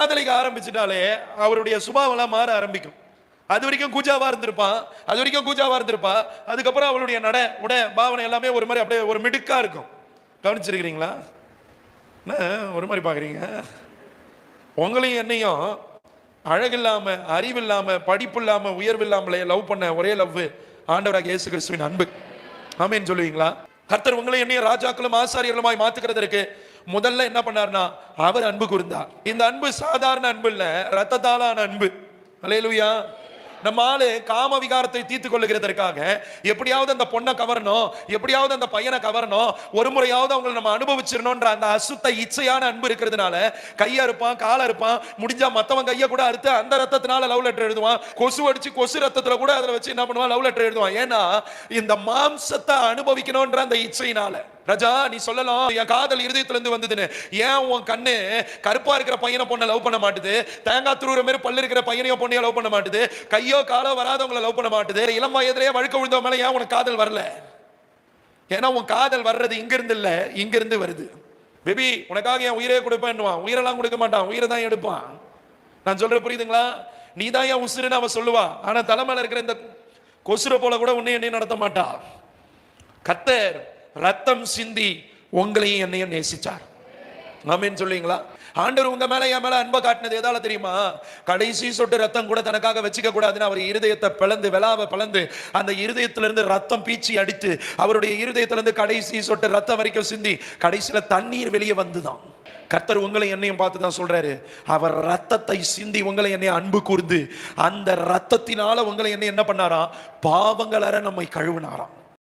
காதலிக்க ஆரம்பிச்சிட்டாலே அவருடைய சுபாவெல்லாம் மாற ஆரம்பிக்கும். அது வரைக்கும் கூஜாவா இருந்திருப்பான் அது வரைக்கும் கூஜாவா இருந்திருப்பா அதுக்கப்புறம் அவளுடைய நட உட பாவனை எல்லாமே ஒரு மாதிரி அப்படியே ஒரு மிடுக்கா இருக்கும். கவனிச்சிருக்கிறீங்களா? என்ன ஒரு மாதிரி பார்க்குறீங்க? உங்களையும் என்னையும் அழகில்லாம அறிவில்லாம படிப்பு இல்லாம உயர்வு இல்லாமலே லவ் பண்ண ஒரே லவ் ஆண்டவராக இயேசு கிறிஸ்துவின் அன்பு. ஆமேன்னு சொல்லுவீங்களா? கர்த்தர் உங்களை என்னையும் ராஜாக்களும் ஆசாரியர்களுமாய் மாத்துக்கிறதற்கு முதல்ல என்ன பண்ணார்னா அவர் அன்பு கூர்ந்தார். இந்த அன்பு சாதாரண அன்பு இல்ல ரத்தத்தாலான அன்பு. அலையலுயா. நம்ம ஆளு காம விகாரத்தை தீர்த்து கொள்ளுகிறதற்காக எப்படியாவது அந்த பொண்ணை கவரணும் எப்படியாவது அந்த பையனை கவரணும் ஒரு முறையாவது அவங்களை நம்ம அனுபவிச்சிடணும்ன்ற அந்த அசுத்த இச்சையான அன்பு இருக்கிறதுனால கையா இருப்பான் காலை இருப்பான் முடிஞ்சா மத்தவன் கையை கூட அறுத்து அந்த ரத்தத்தினால லவ் லெட்டர் எழுதுவான். கொசு அடிச்சு கொசு ரத்தத்துல கூட அதுல வச்சு என்ன பண்ணுவான்? லவ் லெட்டர் எழுதுவான். ஏன்னா இந்த மாம்சத்தை அனுபவிக்கணும்ன்ற அந்த இச்சையினால. ரஜா நீ சொல்லலாம் என் காதல் இருதயத்திலிருந்து வந்ததுன்னு. ஏன் உன் கண்ணு கருப்பா இருக்கிற பையனை பொண்ணை லவ் பண்ண மாட்டுது? தேங்காய் துருவுற மாதிரி பல்லு இருக்கிற பையனையோ பொண்ணையோ லவ் பண்ண மாட்டுது? கையோ காலோ வராதவங்களை லவ் பண்ண மாட்டுது? இளம் வயதிலேயே வழுக்க விழுந்த மேலே ஏன் உனக்கு காதல் வரல? ஏன்னா உன் காதல் வர்றது இங்கிருந்து இல்லை இங்கிருந்து வருது. பேபி உனக்காக என் உயிரே கொடுப்பேன்னுவான். உயிரெல்லாம் கொடுக்க மாட்டான். உயிரை தான் எடுப்பான். நான் சொல்ற புரியுதுங்களா? நீ தான் என் உசுருன்னு அவன் சொல்லுவா. ஆனால் தலைமையில் இருக்கிற இந்த கொசுரை போல கூட உன்னை என்னையும் நடத்த மாட்டா. கத்தர் ரத்தம் சிந்தி உங்களையும் என்னையும் நேசிச்சார். ஆமேன்னு சொல்லுவீங்களா ஆண்டவர் உங்க மேல என் மேல அன்பை காட்டினது எதால தெரியுமா? கடைசி சொட்டு ரத்தம் கூட தனக்காக வச்சுக்க கூடாதுன்னு அவர் இருதயத்தை பிளந்து விழாவை பிளந்து அந்த இருதயத்திலிருந்து ரத்தம் பீச்சி அடித்து அவருடைய இருதயத்திலிருந்து கடைசி சொட்டு ரத்தம் வரைக்கும் சிந்தி கடைசியில தண்ணீர் வெளியே வந்துதான். கர்த்தர் உங்களை என்னையும் பார்த்து தான் சொல்றாரு. அவர் ரத்தத்தை சிந்தி உங்களை என்னை அன்பு கூர்ந்து அந்த ரத்தத்தினால உங்களை என்ன என்ன பண்ணாராம்? பாவங்களற நம்மை கழுவினாராம்.